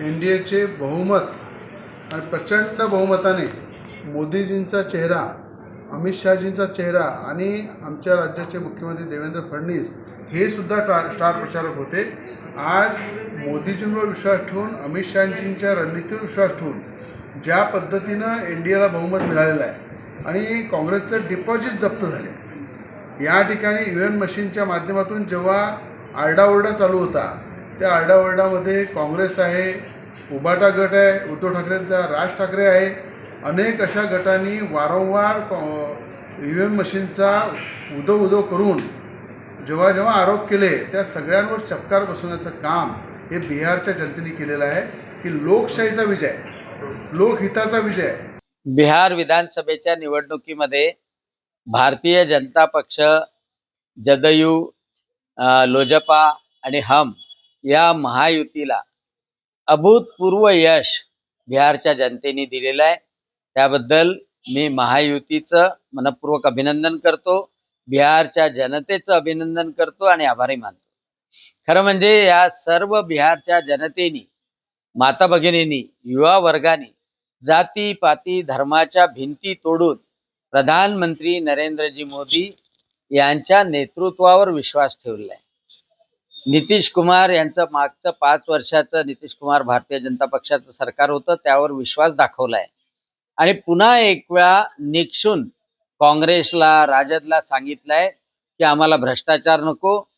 N D एचे बहुमत आणि प्रचंड बहुमताने मोदीजींचा चेहरा अमित शहाजींचा चेहरा आणि आमच्या राज्याचे मुख्यमंत्री देवेंद्र फडणवीस हे सुद्धा टा स्टार प्रचारक होते. आज मोदीजींवर विश्वास ठेवून अमित शहाजींच्या रणनीतीवर विश्वास ठेवून ज्या पद्धतीनं एन डी एला बहुमत मिळालेलं आहे आणि काँग्रेसचं डिपॉझिट जप्त झाले. या ठिकाणी यू एन मशीनच्या माध्यमातून जेव्हा आरडाओरडा चालू होता त्या आरडाओरडामध्ये काँग्रेस आहे उबाटा गट आहे उद्धव ठाकरेंचा राज ठाकरे आहे. अनेक अशा गटांनी वारंवार ई व्ही एम मशीनचा उदो उदो करून जेव्हा जेव्हा आरोप केले त्या सगळ्यांवर चपकार बसवण्याचं काम हे बिहारच्या जनतेने केलेलं आहे की लोकशाहीचा विजय लोकहिताचा विजय. बिहार विधानसभेच्या निवडणुकीमध्ये भारतीय जनता पक्ष जदयू लोजपा आणि हम या महायुतीला अभूतपूर्व यश बिहारच्या जनतेने दिलेलं आहे. त्याबद्दल मी महायुतीचं मनपूर्वक अभिनंदन करतो बिहारच्या जनतेचं अभिनंदन करतो आणि आभारी मानतो. खरं म्हणजे या सर्व बिहारच्या जनतेनी माता भगिनींनी युवा वर्गाने जाती पाती धर्माच्या भिंती तोडून प्रधानमंत्री नरेंद्रजी मोदी यांच्या नेतृत्वावर विश्वास ठेवलेला आहे. नितीश कुमार यांचं मागचं पाच वर्षाचं नितीश कुमार भारतीय जनता पक्षाचं सरकार होतं त्यावर विश्वास दाखवलाय. आणि पुन्हा एक वेळा निक्षून काँग्रेसला राजदला सांगितलंय की आम्हाला भ्रष्टाचार नको